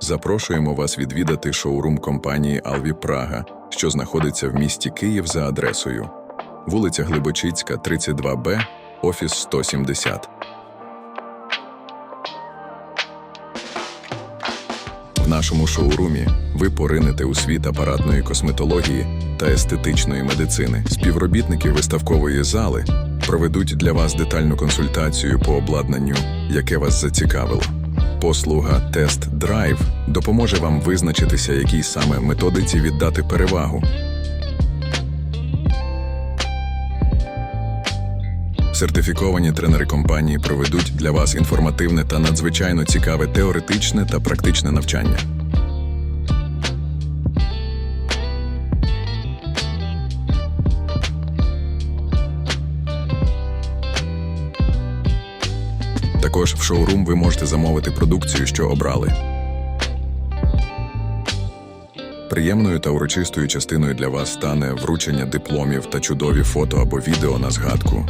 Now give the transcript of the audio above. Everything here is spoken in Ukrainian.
Запрошуємо вас відвідати шоурум компанії Алві Прага, що знаходиться в місті Київ за адресою вулиця Глибочицька, 32Б, офіс 170. В нашому шоурумі ви поринете у світ апаратної косметології та естетичної медицини. Співробітники виставкової зали проведуть для вас детальну консультацію по обладнанню, яке вас зацікавило. Послуга Тест Драйв допоможе вам визначитися, якій саме методиці віддати перевагу. Сертифіковані тренери компанії проведуть для вас інформативне та надзвичайно цікаве теоретичне та практичне навчання. Також в шоурум ви можете замовити продукцію, що обрали. Приємною та урочистою частиною для вас стане вручення дипломів та чудові фото або відео на згадку.